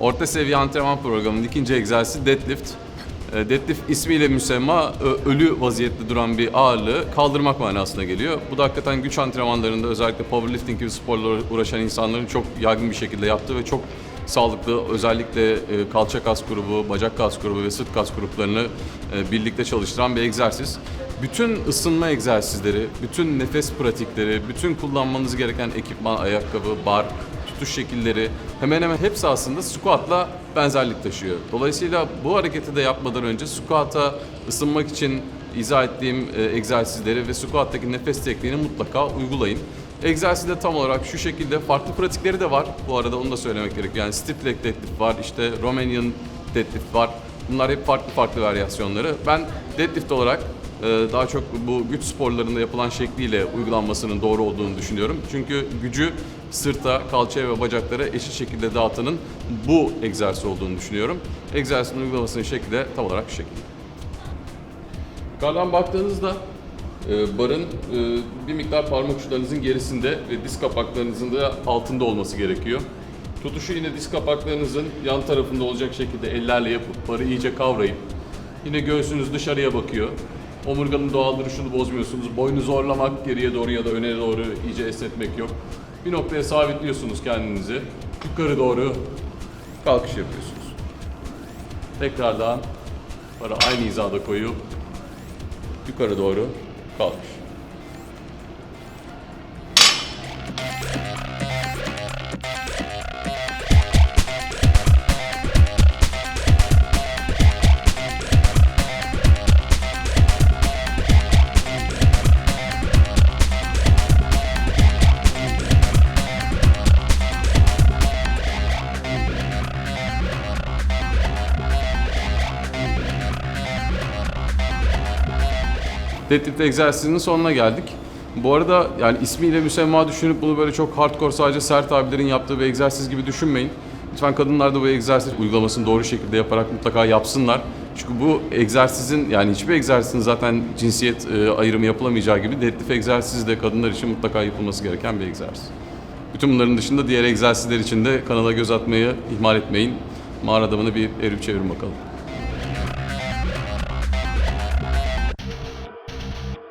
Orta seviye antrenman programının ikinci egzersizi deadlift. E, Deadlift ismiyle müsemma ölü vaziyette duran bir ağırlığı kaldırmak manasına geliyor. Bu da hakikaten güç antrenmanlarında özellikle powerlifting gibi sporlarla uğraşan insanların çok yaygın bir şekilde yaptığı ve çok sağlıklı özellikle e, kalça kas grubu, bacak kas grubu ve sırt kas gruplarını e, birlikte çalıştıran bir egzersiz. Bütün ısınma egzersizleri, bütün nefes pratikleri, bütün kullanmanız gereken ekipman, ayakkabı, bar, tutuş şekilleri hemen hemen hepsi aslında squat'la benzerlik taşıyor. Dolayısıyla bu hareketi de yapmadan önce squat'a ısınmak için izah ettiğim e, egzersizleri ve squat'taki nefes tekniğini mutlaka uygulayın. Egzersizde tam olarak şu şekilde farklı pratikleri de var. Bu arada onu da söylemek gerekiyor. Yani stiff leg deadlift var, işte Romanian deadlift var. Bunlar hep farklı farklı varyasyonları. Ben deadlift olarak daha çok bu güç sporlarında yapılan şekliyle uygulanmasının doğru olduğunu düşünüyorum. Çünkü gücü sırta, kalçaya ve bacaklara eşit şekilde dağıtanın bu egzersiz olduğunu düşünüyorum. Egzersizin uygulamasının şekli de tam olarak şu şekilde. Yukarıdan baktığınızda e, barın e, bir miktar parmak uçlarınızın gerisinde ve diz kapaklarınızın da altında olması gerekiyor. Tutuşu yine diz kapaklarınızın yan tarafında olacak şekilde ellerle yapıp barı iyice kavrayıp yine göğsünüz dışarıya bakıyor. Omurganın doğal duruşunu bozmuyorsunuz. Boynu zorlamak geriye doğru ya da öne doğru iyice esnetmek yok. Bir noktaya sabitliyorsunuz kendinizi. Yukarı doğru kalkış yapıyorsunuz. Tekrardan barı aynı hizada koyup yukarı doğru kalkış. Deadlift egzersizinin sonuna geldik. Bu arada yani ismiyle müsemma düşünüp bunu böyle çok hardcore sadece sert abilerin yaptığı bir egzersiz gibi düşünmeyin. Lütfen kadınlar da bu egzersiz uygulamasını doğru şekilde yaparak mutlaka yapsınlar. Çünkü bu egzersizin yani hiçbir egzersizin zaten cinsiyet e, ayrımı yapılamayacağı gibi deadlift egzersizi de kadınlar için mutlaka yapılması gereken bir egzersiz. Bütün bunların dışında diğer egzersizler için de kanala göz atmayı ihmal etmeyin. Mağara adamını bir evrip çevirin bakalım.